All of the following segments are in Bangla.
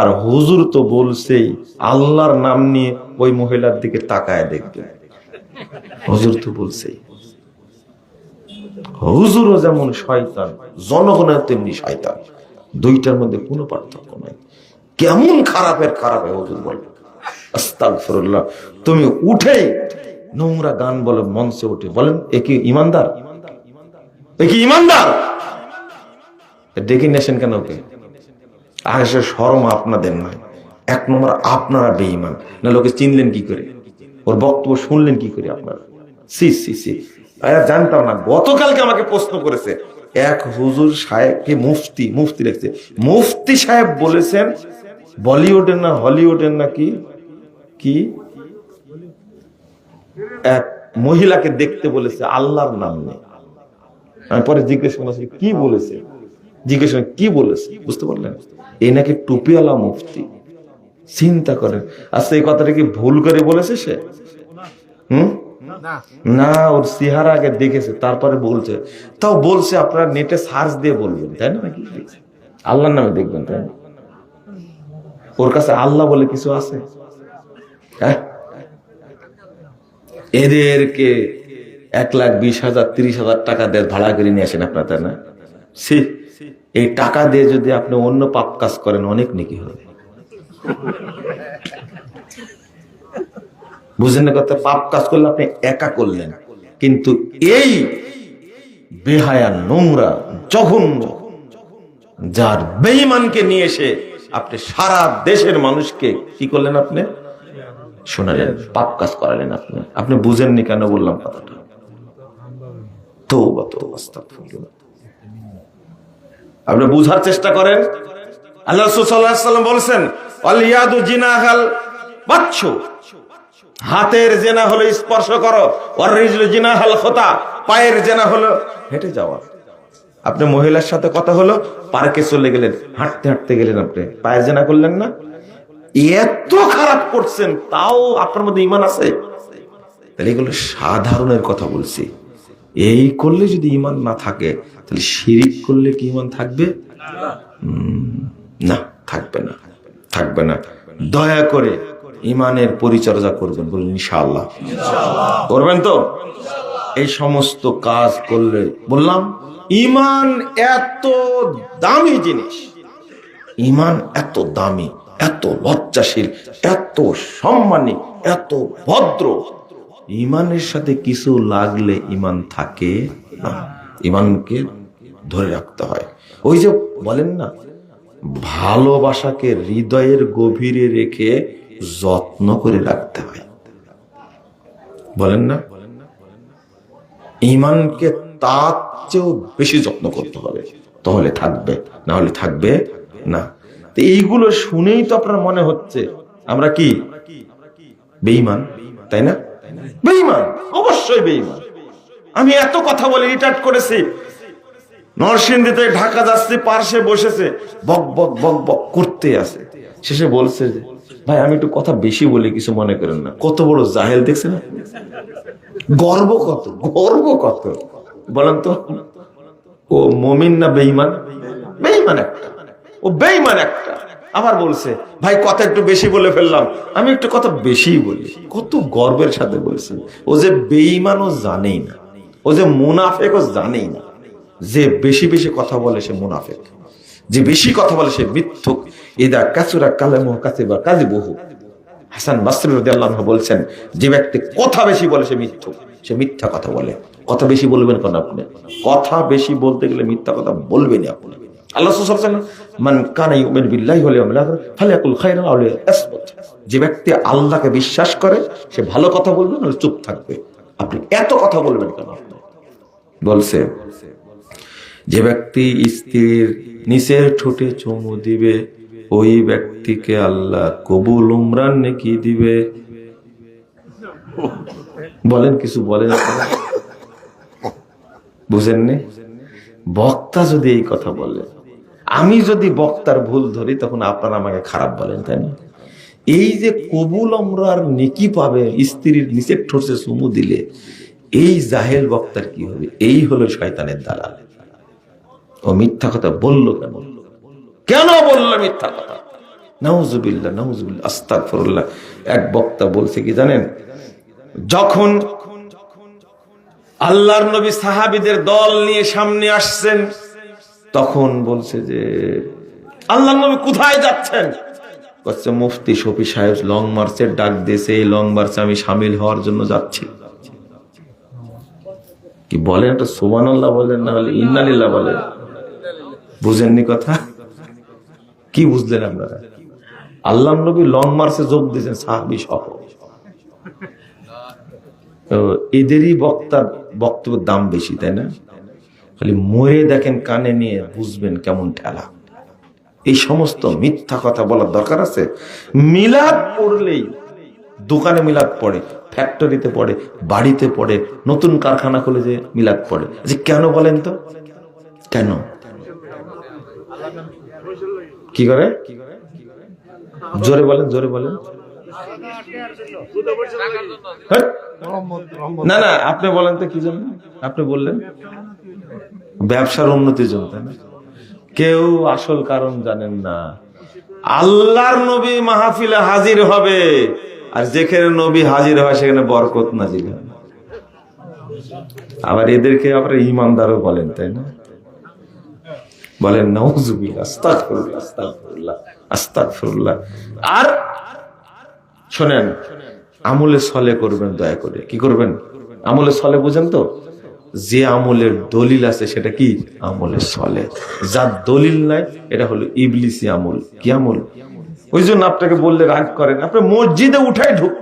আর হুজুর তো বলছেই, আল্লাহর নাম নিয়ে ওই মহিলার দিকে তাকায় দেখবে। হুজুর তো বলছেই। হুজুরও যেমন শয়তান জনগণের তেমনি শয়তান। দুইটার মধ্যে কোনো পার্থক্য নাই। কেমন খারাপের খারাপ হুজুর বলে তুমি উঠে নোংরা গান বলে মঞ্চে উঠে বলেন, এ কি ইমানদার? এ কি ইমানদার? ডেকে নেছেন কেন ওকে? আসে শরম আপনাদের নয়। এক নম্বর আপনারা বেঈমান। না, লোকে চিনলেন কি করে? ওর বক্তব্য শুনলেন কি করে আপনারা? C C C. জানতাম না, গতকালকে আমাকে প্রশ্ন করেছে। এক হুজুর সাহেবকে মুফতি মুফতি লেখছে। মুফতি সাহেব বলেছেন, বলিউডের না হলিউডের না কি? এক মহিলাকে দেখতে বলেছে, আল্লাহর নাম নেই। আমি পরে জিজ্ঞেস করলাম কি বলেছে? জিজ্ঞেস কি বলেছে? বুঝতে পারলেন? এই নাকি টুপিওয়ালা মুফতি। চিন্তা করেন। আচ্ছা এই কথাটা কি ভুল করে বলেছে সে? হুম? না। ওর সিহারা আগে দেখেছে তারপরে বলছে। তাও বলছে আপনারা নেটে সার্চ দিয়ে বলবেন তাই না? আল্লাহর নামে দেখবেন তাই না? ওর কাছে আল্লাহ বলে কিছু আছে? হ্যাঁ? এদেরকে এক লাখ বিশ হাজার তিরিশ হাজার টাকা দিয়ে ভাড়া করে নিয়ে আসেন আপনার তাই না? সি এই টাকা দিয়ে যদি আপনি অন্য পাপ কাজ করেন, অনেক নেকি হবে। বুঝেন না কথা? পাপ কাজ করলে আপনি একা করলেন। কিন্তু এই বেহায়া নোংরা, জঘন্য, যার বেঈমানকে নিয়ে এসে আপনি সারা দেশের মানুষকে কি করলেন আপনি? শোনালেন, পাপ কাজ করালেন আপনি। আপনি বুঝেননি কেন বললাম কথাটা? তো আপনি বুঝার চেষ্টা করেন। আল্লাহ বলছেন জিনাহাল হাতের জেনা হলো স্পর্শ করো জিনাহাল খোতা। পায়ের জেনা হলো হেঁটে যাওয়া। আপনি মহিলার সাথে কথা হলো, পার্কে চলে গেলেন, হাঁটতে হাঁটতে গেলেন আপনি। পায়ের জেনা করলেন না? এত খারাপ করছেন, তাও আপনার মধ্যে ইমান আছে? তাহলে এগুলো সাধারণের কথা বলছি। এই করলে যদি ইমান না থাকে তাহলে শিরিক করলে কি ইমান থাকবে? না থাকবে না থাকবে না। দয়া করে ইমানের পরিচর্যা করবেন, বলুন ইনশাআল্লাহ। করবেন তো? এই সমস্ত কাজ করলে, বললাম, ইমান এত দামি জিনিস, ইমান এত দামি, এত লজ্জাশীল, এত সম্মানী, এত ভদ্র। ইমানের সাথে কিছু লাগলে ইমান থাকে না। ইমানকে ধরে রাখতে হয়। ওই যে বলেন না, ভালোবাসাকে হৃদয়ের গভীরে রেখে যত্ন করে রাখতে হয়। বলেন না, ইমানকে তার চেয়েও বেশি যত্ন করতে হবে। তাহলে থাকবে, না হলে থাকবে না। তো এইগুলো শুনেই তো আপনার মনে হচ্ছে, আমরা কি? বেঈমান, তাই না? বেঈমান, অবশ্যই বেইমান আমি এত কথা বলে রিটার্ট করেছি নরসিংদীতে ঢাকা যাচ্ছে, পার্শ্বে বসেছে, বক বক বক বক করতে আছে। শেষে বলছে যে, ভাই, আমি একটু কথা বেশি বলি, কিছু মনে করেন না। কত বড় জাহেল দেখছেন? গর্ব কত গর্ব কত। বলেন তো, ও মমিন না বেঈমান? বেঈমান একটা। ও বেইমান একটা। আবার বলছে, ভাই, কথা একটু বেশি বলে ফেললাম। আমি একটু কথা বেশি বলি। কত গর্বের সাথে বলছে। ও যে বেঈমান ও জানেই না। ও যে মুনাফেক ও জানেই না। যে বেশি বেশি কথা বলে সে মুনাফেক। যে বেশি কথা বলে সে মিথ্যুক। ইদা কাসুরা কালামু কাসিবা কাজী বহু হাসান বাসরি রাদিয়াল্লাহু বলছেন, যে ব্যক্তি কথা বেশি বলে সে মিথ্যুক, সে মিথ্যা কথা বলে। কথা বেশি বলবেন কেন আপনি? কথা বেশি বলতে গেলে মিথ্যা কথা বলবেনই আপনি। আল্লাহ মান যে ব্যক্তি আল্লাহকে বিশ্বাস করে, সে ভালো কথা বলবে, নাহলে চুপ থাকবে। আপনি এত কথা বলবেন কেন বলছে যে ব্যক্তি স্ত্রীর নিচের ঠোঁটে চুমু দিবে, ওই ব্যক্তিকে আল্লাহ কবুল, উমরান, নাকি দিবে। বলেন, কিছু বলেন বুঝেননি? বক্তা যদি এই কথা বলে, আমি যদি বক্তার ভুল ধরি, তখন আপনারা আমাকে খারাপ বলেন, তাই না? এই যে কবুল আমরার নেকি পাবে, স্ত্রীর নিচের ঠোঁটে চুমু দিলে, এই জাহেল বক্তার কি হবে? এই হলো শয়তানের দালাল। ও মিথ্যা কথা বলল কেন? কেন বলল মিথ্যা কথা? নাউজুবিল্লাহ নাউজুবিল্লাহ, আস্তাগফিরুল্লাহ। এক বক্তা বলছে কি জানেন? যখন আল্লাহর নবী সাহাবীদের দল নিয়ে সামনে আসছেন, তখন বলছে যে, আল্লাহর নবী কোথায় যাচ্ছেন? বলছে, মুফতি শফি সাহেব লং মার্চের ডাক দিয়েছে, এই লং মার্চে আমি সামিল হওয়ার জন্য যাচ্ছি। কি বলেন? একটা আল্লাহ বলেন না হলে ইন্নালিল্লাহ বলেন? বুঝেননি কথা? কি বুঝলেন আপনারা? আল্লাহ নবী লং মার্চে যোগ দিয়েছেন সাহাবি সহ। এদেরই বক্তার বক্তব্যের দাম বেশি, তাই না? খালি মরে দেখেন, কানে নিয়ে বুঝবেন কেমন ঠেলা। এই সমস্ত মিথ্যা কথা বলার দরকার আছে? মিলাদ পড়লেই, দোকানে মিলাদ পড়ে ফ্যাক্টরিতে পড়ে, বাড়িতে পড়ে, নতুন কারখানা খুলে যে মিলাদ পড়ে। যে কেন বলেন তো? কেন? কি করে? জোরে বলেন জোরে বলেন। হ্যাঁ? না না, আপনি বলেন তো কি জন্য? আপনি বললেন। ব্যবসার উন্নতির জন্য, তাই না? কেউ আসল কারণ জানেন না। আল্লাহর নবী মাহফিলে হাজির হবে, আর যেখানে নবী হাজির হয়, সেখানে বরকত নাজিল আবার এদেরকে আবার ইমানদারও বলেন, তাই না? বলেন নওজুবিল্লাহ আস্তাগফিরুল্লাহ আস্তাগফিরুল্লাহ আস্তাগফিরুল্লাহ। আর শোনেন, আমলে সলে করবেন দয়া করে। কি করবেন? আমলে সলে বুঝেন তো? যে আমলের দলিল আছে সেটা কি? আমলে সলে। যার দলিল নাই, এটা হলো ইবলিসি আমল। কি আমল? ওই জন্য আপনাকে বললে রাগ করেন। আপনি মসজিদে উঠায় ঢুক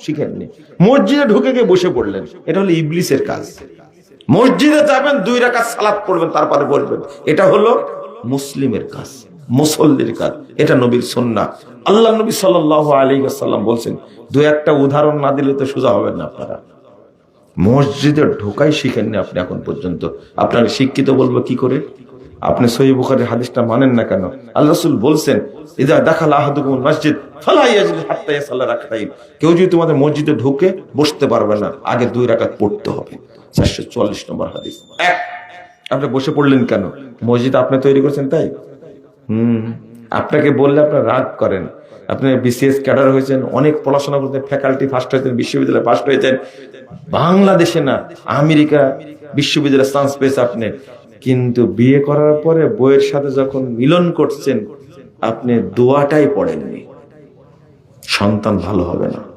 শিখেননি। মসজিদে ঢুকে গিয়ে বসে পড়লেন। এটা হলো ইবলিসের কাজ। মসজিদে যাবেন, দুই রাখা সালাদ পড়বেন, তারপরে বলবেন, এটা হলো মুসলিমের কাজ, মুসল্লির কাজ, এটা নবীর সন্না আল্লাহ নবী সাল আলী সাল্লাম বলছেন, দু একটা উদাহরণ না দিলে তো সোজা হবেন না আপনারা। মসজিদে ঢোকাই শিখেননি আপনি এখন পর্যন্ত। আপনাকে শিক্ষিত বলব কি করে? আপনি সহি হাদিসটা মানেন না কেন? আল্লাহ রসুল বলছেন, ইদা দেখাল আহাদুকুম মসজিদ কেউ যদি তোমাদের মসজিদে ঢুকে বসতে পারবে না, আগে দুই রাকাত পড়তে হবে। চারশো চুয়াল্লিশ নম্বর হাদিস। এক। আপনি বসে পড়লেন কেন? মসজিদ আপনি তৈরি করছেন তাই? হুম। আপনাকে বললে আপনার রাগ করেন। আপনি বিসিএস ক্যাডার হয়েছেন অনেক পড়াশোনা করতে ফ্যাকাল্টি ফার্স্ট হয়েছেন বিশ্ববিদ্যালয়ে ফার্স্ট হয়েছেন। বাংলাদেশে না আমেরিকা বিশ্ববিদ্যালয়ে চান্স পেয়েছে আপনি। কিন্তু বিয়ে করার পরে বইয়ের সাথে যখন মিলন করছেন আপনি দোয়াটাই পড়েননি। সন্তান ভালো হবে না।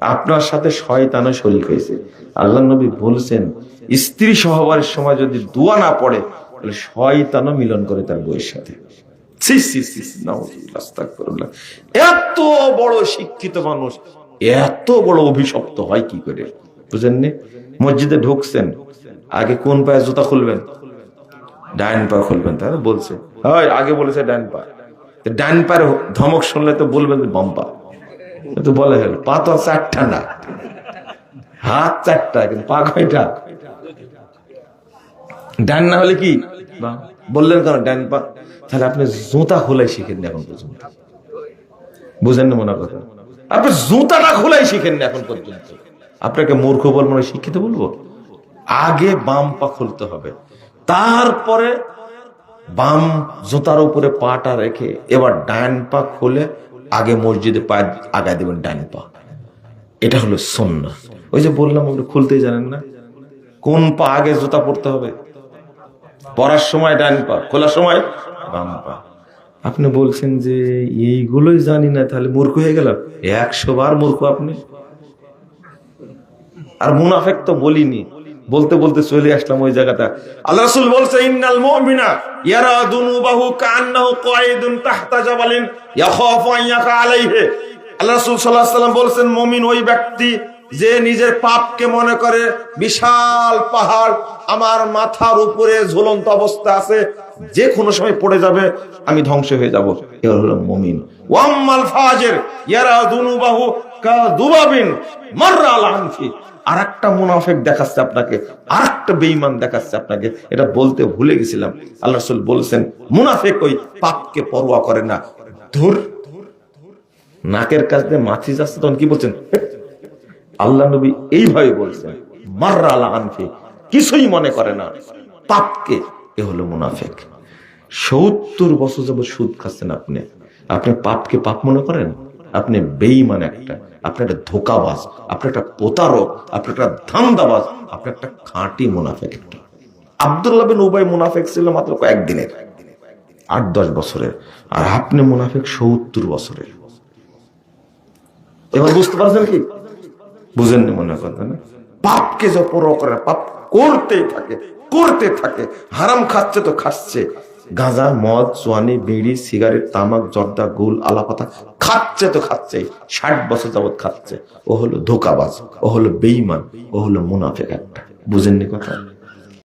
আপনার সাথে শয়তানও শরিক হয়েছে। আল্লাহ নবী বলছেন, স্ত্রী সহবারের সময় যদি দোয়া না পড়ে, তাহলে শয়তানও মিলন করে তার বইয়ের সাথে। এত বড় শিক্ষিত মানুষ, এত বড় অভিশপ্ত হয় কি করে? বুঝেননি? মসজিদে ঢুকছেন, আগে কোন পায়ে জুতা খুলবেন? ডাইন পা খুলবেন, তাই বলছে হয় আগে বলেছে ডাইন পা। ডাইন পায়ের ধমক শুনলে তো বলবেন বাম তো বলে হল পা তো চারটা না। হাত চারটা, কিন্তু পা কয়টা? ডান না হলে কি? বললেন কেন ডান পা? তাহলে আপনি জুতা খোলাই শিখেন এখন পর্যন্ত। বুঝেন না মনে কথা? আপনি জুতাটা খোলাই শিখেন না এখন পর্যন্ত। আপনাকে মূর্খ বলব না শিক্ষিত বলব? আগে বাম পা খুলতে হবে। তারপরে বাম জুতার উপরে পাটা রেখে এবার ডান পা খুলে আগে মসজিদে পা আগায় দেবেন, ডান পা। এটা হলো সন্না ওই যে বললাম, আপনি খুলতেই জানেন না। কোন পা আগে জুতা পড়তে হবে? পড়ার সময় ডান পা, খোলার সময় বাম পা। আপনি বলছেন যে এইগুলোই জানি না, তাহলে মূর্খ হয়ে গেলাম? একশো বার মূর্খ আপনি। আর মুনাফেক তো বলিনি। বলতে বলতে চলে আসলাম ওই জায়গাটা। আল্লাহ রাসূল বলছে, ইন্নাল মুমিনা ইয়ারা দুনুবাহু কান্নাহু কায়দুন তাহতা জাবালিন ইয়াখাফু আন ইয়াকা আলাইহি। আল্লাহ রাসূল সাল্লাল্লাহু আলাইহি সাল্লাম বলছেন, মুমিন ওই ব্যক্তি যে নিজের পাপকে মনে করে বিশাল পাহাড়, আমার মাথার উপরে ঝুলন্ত অবস্থা আছে, যে কোনো সময় পড়ে যাবে, আমি ধ্বংস হয়ে যাব। এ হলো মুমিন। ওয়াম্মাল ফাজির, ইয়ারা দুনুবাহু আল্লাহ নাকের মাছি যাচ্ছে, তখন কি বলছেন? আল্লাহ নবী এইভাবে বলছেন, মাররা আলা আনফি। কিছুই মনে করে না। পাপকে, এ হলো মুনাফেক। সত্তর বছর যাব সুদ খাচ্ছেন আপনি। আপনি পাপকে পাপ মনে করেন? আপনি বেঈমান একটা, আপনি একটা ধোকাবাজ, আপনি একটা প্রতারক, আপনি একটা ধান্দাবাজ, আপনি একটা খাঁটি মুনাফেক একটা। আব্দুল্লাহ বিন উবাই মুনাফেক ছিল মাত্র কয়েকদিনের আট দশ বছরের, আর আপনি মুনাফেক সত্তর বছরের। এবার বুঝতে পারছেন কি? বুঝেননি মনে করেন না? পাপকে যে পর করে পাপ করতেই থাকে, করতে থাকে, হারাম খাচ্ছে তো খাচ্ছে। গাঁজা, মদ চুয়ানি বিড়ি, সিগারেট, তামাক, জর্দা, গুল, আলাপাতা খাচ্ছে তো খাচ্ছে ষাট বছর যাবৎ খাচ্ছে। ও হলো ধোকাবাজ, ও হলো বেইমান ও হলো মুনাফেক একটা। বুঝেননি কথা?